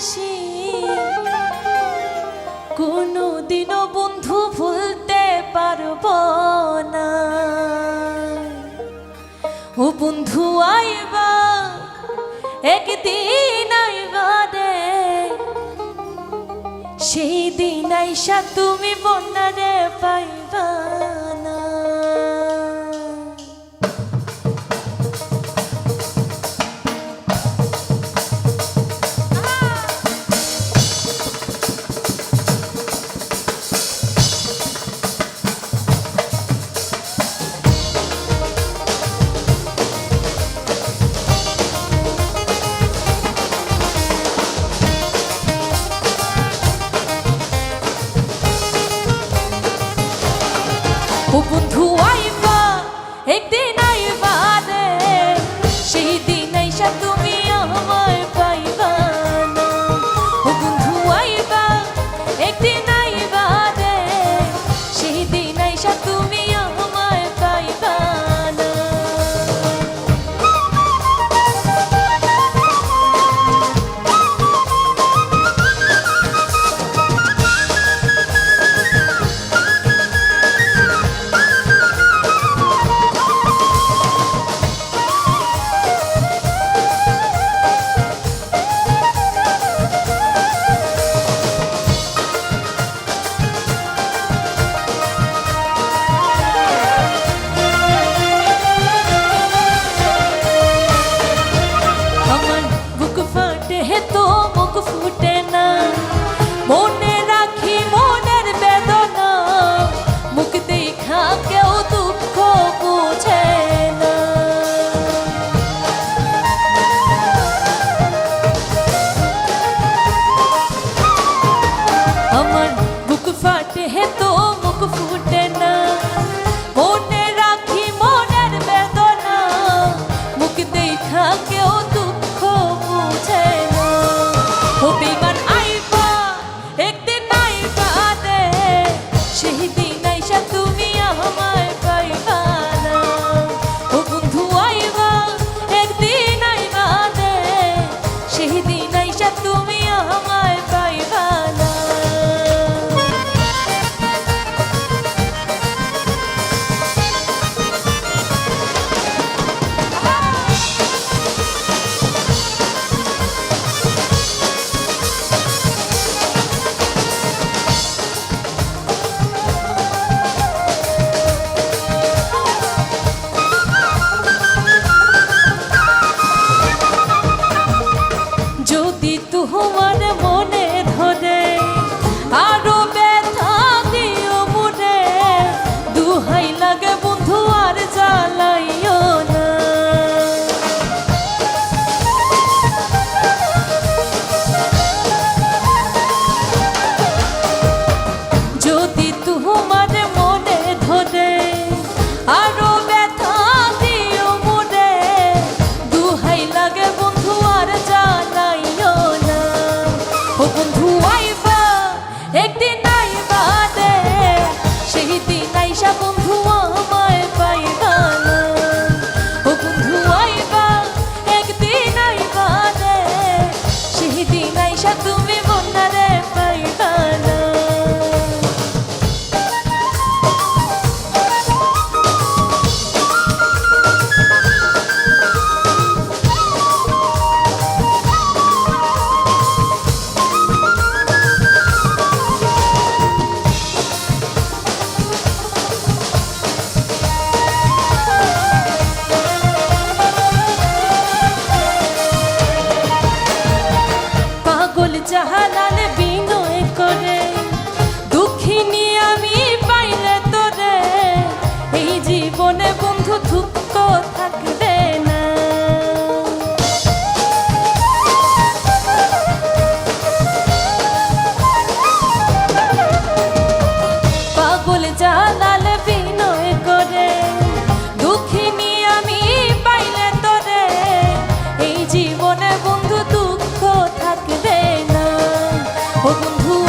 ভালোবেসে কোনোদিনও বন্ধু ভুলতে পারব না। ও বন্ধু, আইবা, একদিন আইবা দে সেই দিন আইসা তুমি বন্যারে পাই বন্ধু আইবা একদিন আইবা রে। সেই দিন তুমি ఒక ఫుట్ Shambhu